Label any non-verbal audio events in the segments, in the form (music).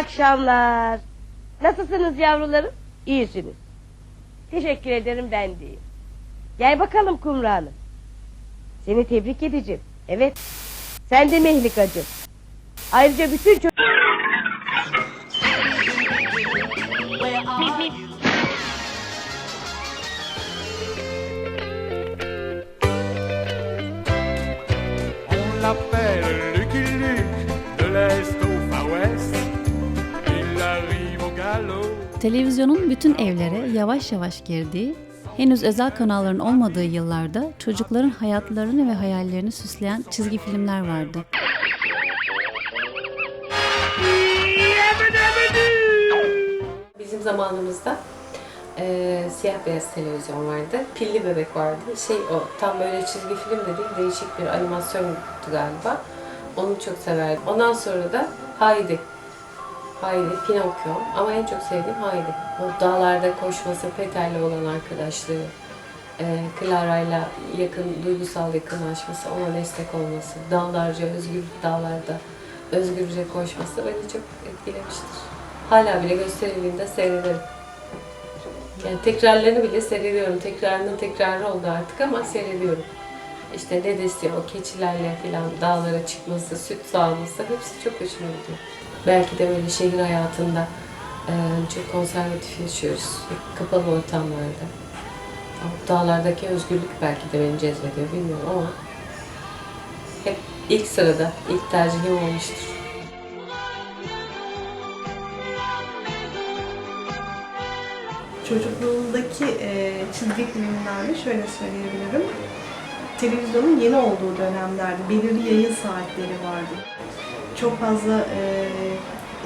Akşamlar. Nasılsınız yavrularım? İyisiniz. Teşekkür ederim ben de iyiyim. Gel bakalım Kumru Hanım. Seni tebrik edeceğim. Evet. Sen de mehlikacı. Ayrıca bütün çocuk... L'appelle Televizyonun bütün evlere yavaş yavaş girdiği, henüz özel kanalların olmadığı yıllarda çocukların hayatlarını ve hayallerini süsleyen çizgi filmler vardı. Bizim zamanımızda eee, siyah beyaz televizyon vardı. Pilli bebek vardı. Şey o tam böyle çizgi film de değil değişik bir animasyondu galiba. Onu çok severdim. Ondan sonra da Haydi. Haydi, Pinokyo. Ama en çok sevdiğim Haydi. O dağlarda koşması, Peter'le olan arkadaşlığı, eee Clara'yla yakın, duygusal yakınlaşması, ona destek olması, dağlarca, özgür dağlarda özgürce koşması beni çok etkilemiştir. Hala bile gösterildiğinde seyrederim. Yani tekrarlarını bile seyrediyorum. Tekrarının tekrarı oldu artık ama seyrediyorum. İşte dedesi o keçilerle falan dağlara çıkması, süt sağması hepsi çok hoşuma gidiyor. Belki de böyle şehir hayatında e, çok konservatif yaşıyoruz. Kapalı ortamlarda. Dağlardaki özgürlük belki de beni cezbediyor bilmiyorum ama hep ilk sırada, ilk tercihim olmuştur. Çocukluğumdaki e, çizgi filmlerde şöyle söyleyebilirim. Televizyonun yeni olduğu dönemlerde belirli yayın saatleri vardı. Çok fazla e,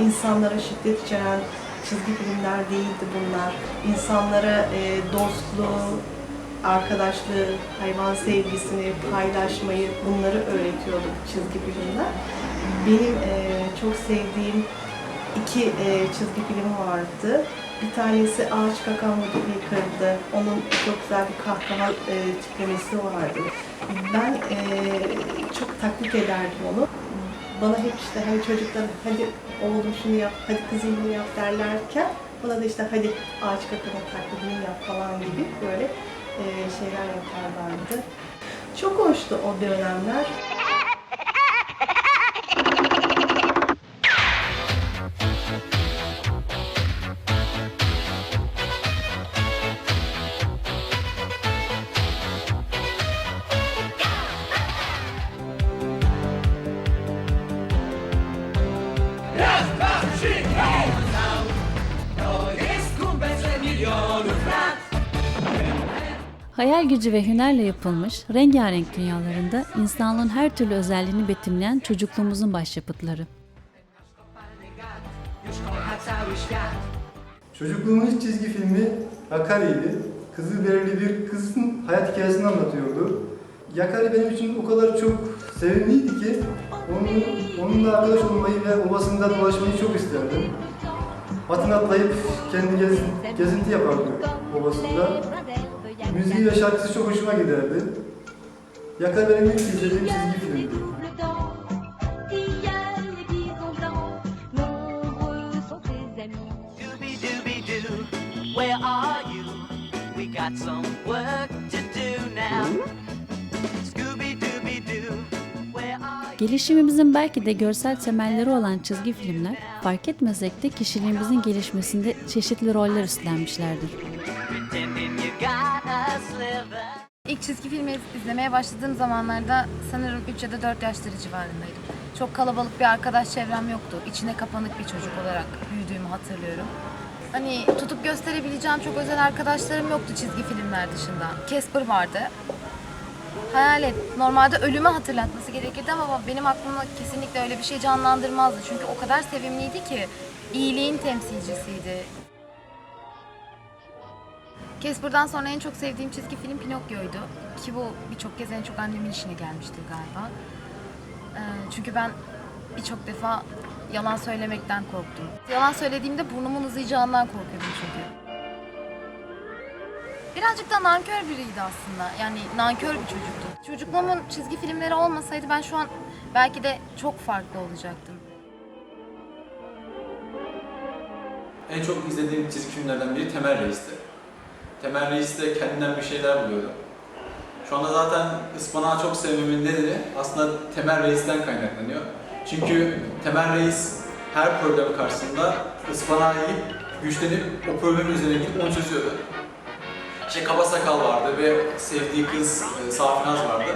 insanlara şiddet içeren çizgi filmler değildi bunlar. İnsanlara e, dostluğu, arkadaşlığı, hayvan sevgisini, paylaşmayı bunları öğretiyordu çizgi filmler. Benim e, çok sevdiğim iki e, çizgi film vardı. Bir tanesi Ağaç Kakan Vücudu Yıkıldı. Onun çok güzel bir kahkaha e, tiplemesi vardı. Ben e, çok taklit ederdim onu. Bana hep işte hani çocuklar hadi oğlum şunu yap, hadi kızım bunu yap derlerken bana da işte hadi ağaç kakanın taklidini yap falan gibi böyle şeyler yaparlardı. Çok hoştu o dönemler. Hayal gücü ve hünerle yapılmış rengarenk dünyalarında insanlığın her türlü özelliğini betimleyen çocukluğumuzun başyapıtları. Çocukluğumun ilk çizgi filmi Yakari'ydi. Kızı belirli bir kızın hayat hikayesini anlatıyordu. Yakari benim için o kadar çok sevimliydi ki onu, onunla arkadaş olmayı ve obasında dolaşmayı çok isterdim. Atın atlayıp kendi gez, gezinti yapardı obasında. Müziği ve şarkısı çok hoşuma giderdi. Yakari benim ilk izlediğim çizgi filmdi. Dooby dooby doo, where are you? We got some work to do now. Scooby dooby doo, where are you? Gelişimimizin belki de görsel temelleri olan çizgi filmler, fark etmesek de kişiliğimizin gelişmesinde çeşitli roller üstlenmişlerdir. İlk çizgi filmi izlemeye başladığım zamanlarda sanırım 3 ya da 4 yaşları civarındaydım. Çok kalabalık bir arkadaş çevrem yoktu. İçine kapanık bir çocuk olarak büyüdüğümü hatırlıyorum. Hani tutup gösterebileceğim çok özel arkadaşlarım yoktu çizgi filmler dışında. Casper vardı. Hayal et. Normalde ölümü hatırlatması gerekirdi ama benim aklımda kesinlikle öyle bir şey canlandırmazdı. Çünkü o kadar sevimliydi ki iyiliğin temsilcisiydi. Casper'dan sonra en çok sevdiğim çizgi film Pinokyo'ydu. Ki bu birçok kez en çok annemin işine gelmiştir galiba. Ee, çünkü ben birçok defa yalan söylemekten korktum. Yalan söylediğimde burnumun uzayacağından korkuyordum çünkü. Birazcık da nankör biriydi aslında. Yani nankör bir çocuktu. Çocukluğumun çizgi filmleri olmasaydı ben şu an belki de çok farklı olacaktım. en çok izlediğim çizgi filmlerden biri Temel Reis'ti. Temel Reis de kendinden bir şeyler buluyordu. Şu anda zaten ıspanağı çok sevmemin nedeni aslında Temel Reis'ten kaynaklanıyor. Çünkü Temel Reis her problem karşısında ıspanağı yiyip güçlenip o problemin üzerine gidip onu çözüyordu. İşte Kaba Sakal vardı ve sevdiği kız e, Safinaz vardı.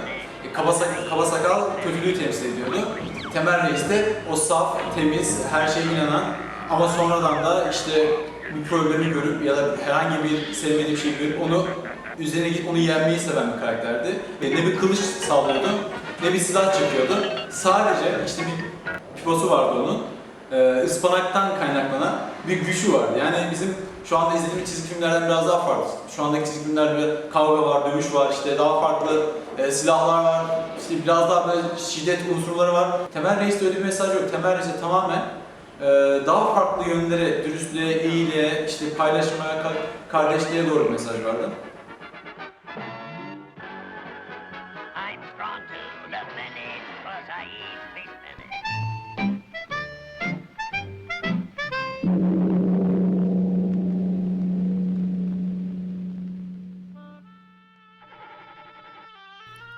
E, Kaba, Sak- Kaba Sakal kötülüğü temsil ediyordu. Temel Reis de o saf, temiz, her şeye inanan ama sonradan da işte bir problemi görüp ya da herhangi bir sevmediği bir şey görüp onu üzerine gidip onu yenmeyi seven bir karakterdi. Ve ne bir kılıç sallıyordu ne bir silah çekiyordu. Sadece işte bir piposu vardı onun. Ee, ıspanaktan kaynaklanan bir gücü vardı. Yani bizim şu anda izlediğimiz çizgi filmlerden biraz daha farklı. Şu andaki çizgi filmlerde kavga var, dövüş var, işte daha farklı e, silahlar var, işte biraz daha böyle şiddet unsurları var. Temel Reis'te öyle bir mesaj yok. Temel Reis'te tamamen daha farklı yönlere, dürüstlüğe, iyiliğe, işte paylaşmaya, ka- kardeşliğe doğru bir mesaj vardı.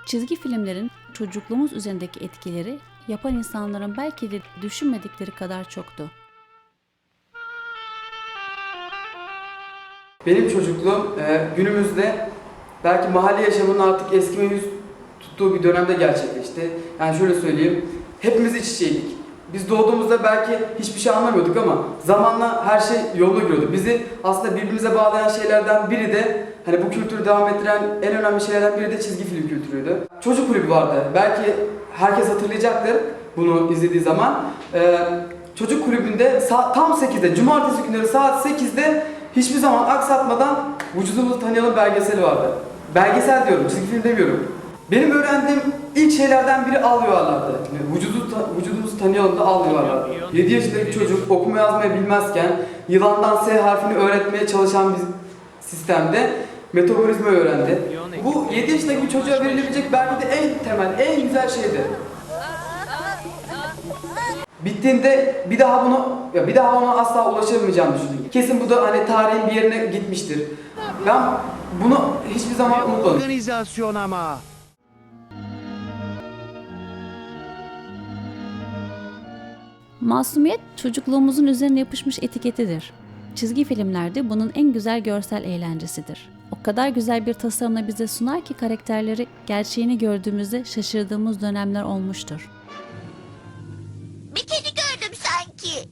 Çizgi filmlerin çocukluğumuz üzerindeki etkileri yapan insanların belki de düşünmedikleri kadar çoktu. Benim çocukluğum e, günümüzde belki mahalle yaşamının artık eskime yüz tuttuğu bir dönemde gerçekleşti. Yani şöyle söyleyeyim, hepimiz iç içeydik. Biz doğduğumuzda belki hiçbir şey anlamıyorduk ama zamanla her şey yoluna giriyordu. Bizi aslında birbirimize bağlayan şeylerden biri de hani bu kültürü devam ettiren en önemli şeylerden biri de çizgi film kültürüydü. Çocuk kulübü vardı. Belki herkes hatırlayacaktır bunu izlediği zaman. Ee, çocuk kulübünde tam 8'de, cumartesi günleri saat 8'de hiçbir zaman aksatmadan vücudumuzu tanıyalım belgeseli vardı. Belgesel diyorum, çizgi film demiyorum. Benim öğrendiğim ilk şeylerden biri al yuvarlardı. Yani vücudu, ta- vücudumuzu tanıyalım da al yuvarlardı. 7 yaşındaki çocuk okuma yazmayı bilmezken yılandan S harfini öğretmeye çalışan bir sistemde metabolizma öğrendi. Bu 7 yaşındaki bir çocuğa verilebilecek belki de en temel, en güzel şeydi. Bittiğinde bir daha bunu ya bir daha ona asla ulaşamayacağımı düşündüm. Kesin bu da hani tarihin bir yerine gitmiştir. Ben bunu hiçbir zaman unutmadım. Organizasyon ama. Masumiyet çocukluğumuzun üzerine yapışmış etiketidir. Çizgi filmlerde bunun en güzel görsel eğlencesidir. O kadar güzel bir tasarımla bize sunar ki karakterleri gerçeğini gördüğümüzde şaşırdığımız dönemler olmuştur. Bir kedi gördüm sanki.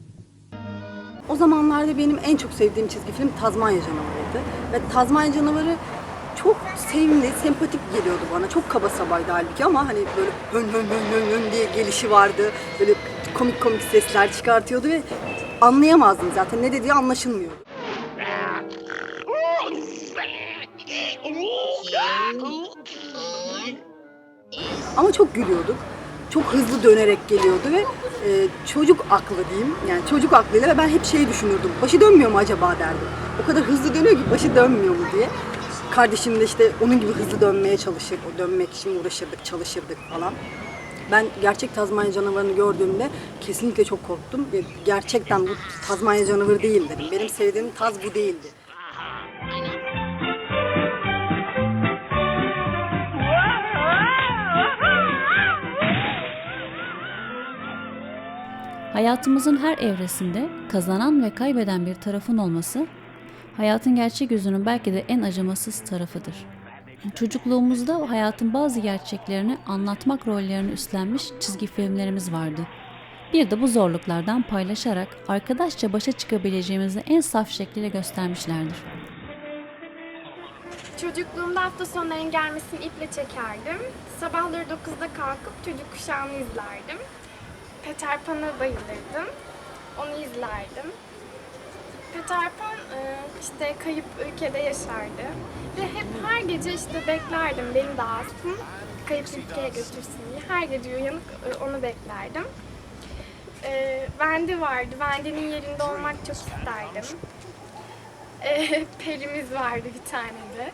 O zamanlarda benim en çok sevdiğim çizgi film Tazmanya Canavarı'ydı. Ve Tazmanya Canavarı çok sevimli, sempatik geliyordu bana. Çok kaba sabaydı halbuki ama hani böyle hön hön hön hön hön diye gelişi vardı. Böyle komik komik sesler çıkartıyordu ve anlayamazdım zaten. Ne dediği anlaşılmıyordu. Ama çok gülüyorduk. Çok hızlı dönerek geliyordu ve e, çocuk aklı diyeyim. Yani çocuk aklıyla ve ben hep şey düşünürdüm. Başı dönmüyor mu acaba derdim. O kadar hızlı dönüyor ki başı dönmüyor mu diye. Kardeşim de işte onun gibi hızlı dönmeye çalışır. O dönmek için uğraşırdık, çalışırdık falan. Ben gerçek Tazmanya canavarını gördüğümde kesinlikle çok korktum. Gerçekten bu Tazmanya canavarı değil dedim. Benim sevdiğim taz bu değildi. Hayatımızın her evresinde kazanan ve kaybeden bir tarafın olması, hayatın gerçek yüzünün belki de en acımasız tarafıdır. Çocukluğumuzda hayatın bazı gerçeklerini anlatmak rollerini üstlenmiş çizgi filmlerimiz vardı. Bir de bu zorluklardan paylaşarak arkadaşça başa çıkabileceğimizi en saf şekliyle göstermişlerdir. Çocukluğumda hafta sonlarının gelmesini iple çekerdim. Sabahları 9'da kalkıp çocuk kuşağını izlerdim. Peter Pan'a bayılırdım. Onu izlerdim. Peter Pan e, işte kayıp ülkede yaşardı. Ve hep her gece işte beklerdim beni de alsın. Kayıp ülkeye götürsün diye. Her gece uyanıp e, onu beklerdim. E, Wendy vardı. Wendy'nin yerinde olmak çok isterdim. E, (laughs) perimiz vardı bir tane de.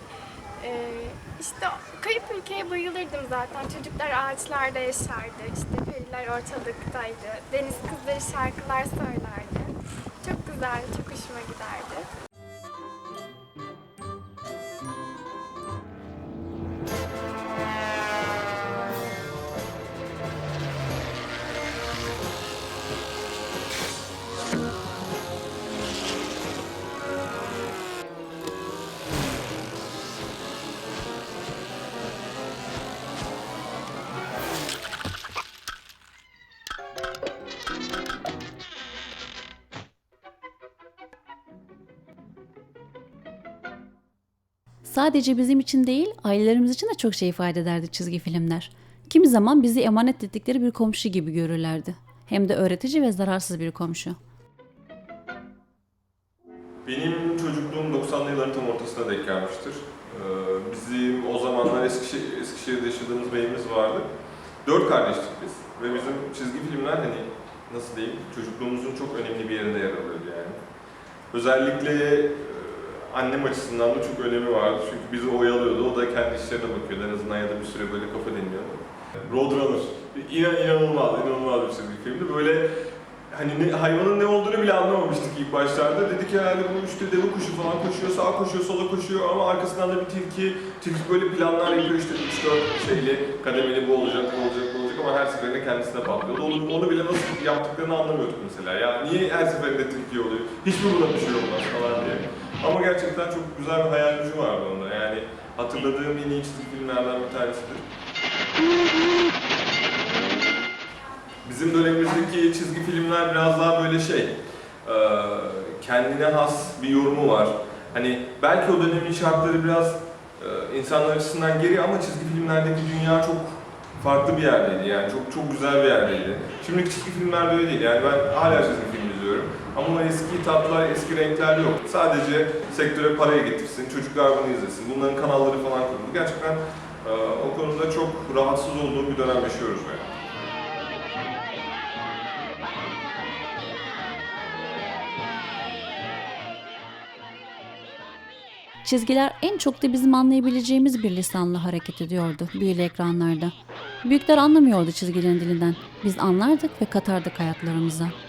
İşte kayıp ülkeye bayılırdım zaten. Çocuklar ağaçlarda yaşardı. İşte periler ortalıktaydı. Deniz kızları şarkılar söylerdi. Çok güzel güzeldi, çok hoşuma giderdi. Sadece bizim için değil, ailelerimiz için de çok şey ifade ederdi çizgi filmler. Kimi zaman bizi emanet ettikleri bir komşu gibi görürlerdi. Hem de öğretici ve zararsız bir komşu. Benim çocukluğum 90'lı yılların tam ortasına denk gelmiştir. Ee, bizim o zamanlar Eskişehir, Eskişehir'de yaşadığımız beyimiz vardı. Dört kardeştik biz ve bizim çizgi filmler hani nasıl diyeyim çocukluğumuzun çok önemli bir yerinde yer alıyordu yani. Özellikle annem açısından da çok önemi vardı çünkü bizi oyalıyordu. O da kendi işlerine bakıyordu en azından ya da bir süre böyle kafa dinliyordu. Roadrunner. İnan, inanılmaz, inanılmaz bir çizgi filmdi. Böyle hani ne, hayvanın ne olduğunu bile anlamamıştık ilk başlarda. Dedik herhalde bu işte deve kuşu falan koşuyor, sağa koşuyor, sola koşuyor ama arkasından da bir tilki. Tilki böyle planlar yapıyor işte 3-4 şeyli, kademeli bu olacak, bu olacak, bu ama her seferinde kendisine patlıyordu. Onu, onu bile nasıl yaptıklarını anlamıyorduk mesela. Ya niye her seferinde tilki oluyor? Hiç mi buna bir şey olmaz falan diye. Ama gerçekten çok güzel bir hayal gücü vardı onda. Yani hatırladığım en iyi çizgi filmlerden bir tanesidir. Bizim dönemimizdeki çizgi filmler biraz daha böyle şey, kendine has bir yorumu var. Hani belki o dönemin şartları biraz insanlar açısından geri ama çizgi filmlerdeki dünya çok farklı bir yerdeydi yani çok çok güzel bir yerdeydi. Şimdiki çizgi filmler öyle değil yani ben hala çizgi film izliyorum ama eski tatlar, eski renkler yok. Sadece sektöre parayı getirsin, çocuklar bunu izlesin, bunların kanalları falan kuruldu. Gerçekten e, o konuda çok rahatsız olduğum bir dönem yaşıyoruz yani. Çizgiler en çok da bizim anlayabileceğimiz bir lisanla hareket ediyordu büyülü ekranlarda. Büyükler anlamıyordu çizgilerin dilinden. Biz anlardık ve katardık hayatlarımıza.「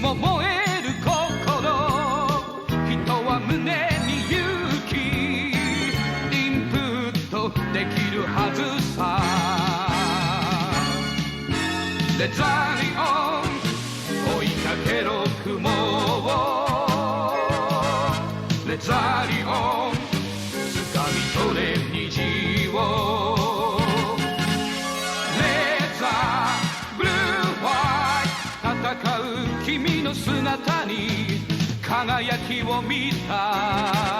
も燃える心」「人は胸に勇気。インプットできるはずさ」「デザイン輝きを見た」「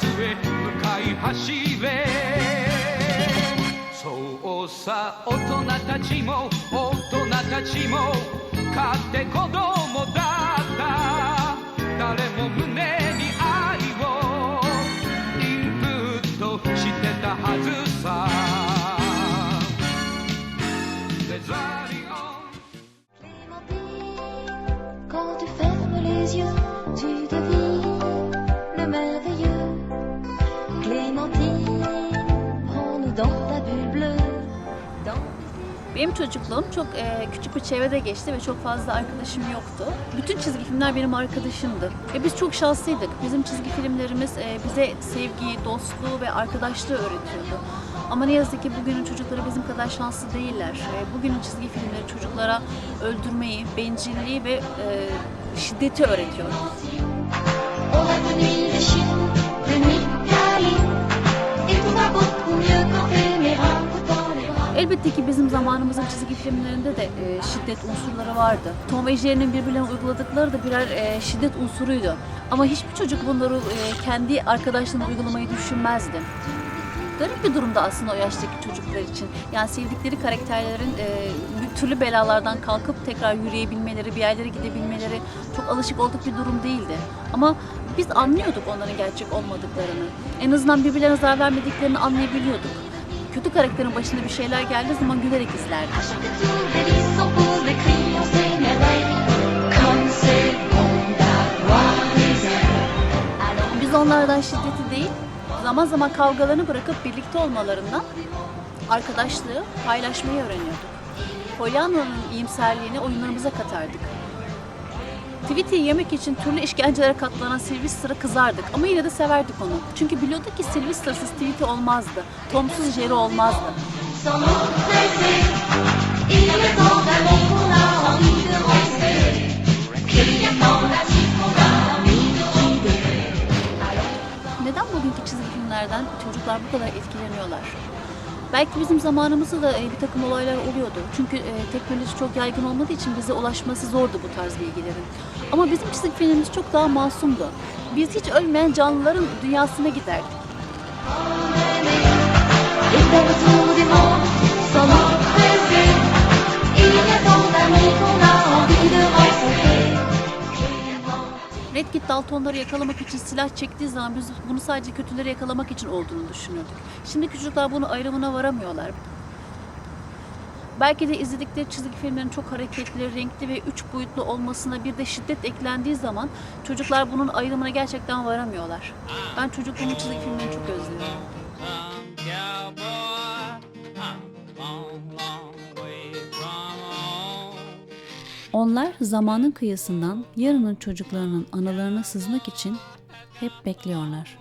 て明日へ向かい走れ。そうさ大人たちも大人たちも勝手子供だった。誰も胸に愛をインプットしてたはずさ。Benim çocukluğum çok e, küçük bir çevrede geçti ve çok fazla arkadaşım yoktu. Bütün çizgi filmler benim arkadaşımdı. Ve biz çok şanslıydık. Bizim çizgi filmlerimiz e, bize sevgiyi, dostluğu ve arkadaşlığı öğretiyordu. Ama ne yazık ki bugünün çocukları bizim kadar şanslı değiller. E, bugünün çizgi filmleri çocuklara öldürmeyi, bencilliği ve e, şiddeti öğretiyor. On connu une Chine, de Nicaline. Et tout va beaucoup mieux quand Elbette ki bizim zamanımızın çizgi filmlerinde de e, şiddet unsurları vardı. Tom ve Jerry'nin birbirlerine uyguladıkları da birer e, şiddet unsuruydu. Ama hiçbir çocuk bunları e, kendi arkadaşlarına uygulamayı düşünmezdi. Garip bir durumda aslında o yaştaki çocuklar için. Yani sevdikleri karakterlerin e, türlü belalardan kalkıp tekrar yürüyebilmeleri, bir yerlere gidebilmeleri çok alışık olduk bir durum değildi. Ama biz anlıyorduk onların gerçek olmadıklarını. En azından birbirlerine zarar vermediklerini anlayabiliyorduk. Kötü karakterin başına bir şeyler geldiği zaman gülerek ailes. Biz onlardan şiddeti değil, zaman zaman kavgalarını bırakıp birlikte olmalarından arkadaşlığı, paylaşmayı öğreniyorduk. Pollyanna'nın iyimserliğini oyunlarımıza katardık. Tweety'yi yemek için türlü işkencelere katlanan Sylvester'a kızardık ama yine de severdik onu. Çünkü biliyorduk ki Sylvester'sız Tweety olmazdı. Tomsuz Jerry olmazdı. Neden bugünkü çizgi filmlerden çocuklar bu kadar etkileniyorlar? Belki bizim zamanımızda da e, bir takım olaylar oluyordu. Çünkü e, teknoloji çok yaygın olmadığı için bize ulaşması zordu bu tarz bilgilerin. Ama bizim çizgi filmimiz çok daha masumdu. Biz hiç ölmeyen canlıların dünyasına giderdik. Red Kit Daltonları yakalamak için silah çektiği zaman biz bunu sadece kötüleri yakalamak için olduğunu düşünüyorduk. Şimdi çocuklar bunu ayrımına varamıyorlar. Belki de izledikleri çizgi filmlerin çok hareketli, renkli ve üç boyutlu olmasına bir de şiddet eklendiği zaman çocuklar bunun ayrımına gerçekten varamıyorlar. Ben çocukluğumun çizgi filmlerini çok özlüyorum. Onlar zamanın kıyısından yarının çocuklarının analarına sızmak için hep bekliyorlar.